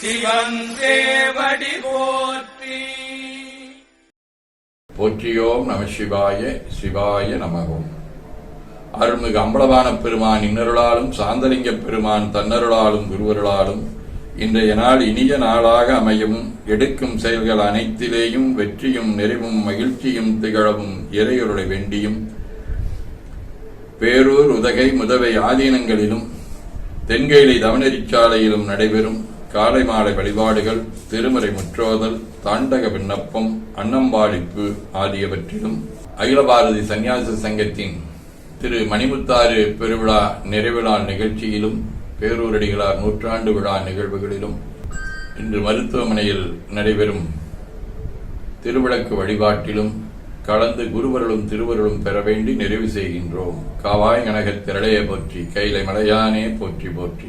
சிவன் போற்றி. போற்றியோம் நம சிவாய சிவாய நமகோம். அருள்மிகு அம்பலவான பெருமான் இன்னருளாலும் சாந்தலிங்க பெருமான் தன்னருளாலும் குருவருளாலும் இன்றைய நாள் இனிய நாளாக அமையவும் எடுக்கும் செயல்கள் அனைத்திலேயும் வெற்றியும் நிறைவும் மகிழ்ச்சியும் திகழவும் இறையொருளை வேண்டியும் பேரூர் உதகை முதவை ஆதீனங்களிலும் தென்கேலி தவனரிச்சாலையிலும் நடைபெறும் காலை மாலை வழிபாடுகள் திருமறை முற்றோதல் தாண்டக விண்ணப்பம் அன்னம்பாளிப்பு ஆகியவற்றிலும் அகில பாரதி சன்னியாச சங்கத்தின் திரு மணிமுத்தாறு பெருவிழா நிறைவிழா நிகழ்ச்சியிலும் பேரூரடிகளார் நூற்றாண்டு விழா நிகழ்வுகளிலும் இன்று மருத்துவமனையில் நடைபெறும் திருவிளக்கு வழிபாட்டிலும் கலந்து குருவருளும் திருவருளும் பெற வேண்டி நிறைவு செய்கின்றோம். காவாய் கனகத் திரளைய போற்றி கைலை மலையானே போற்றி போற்றி.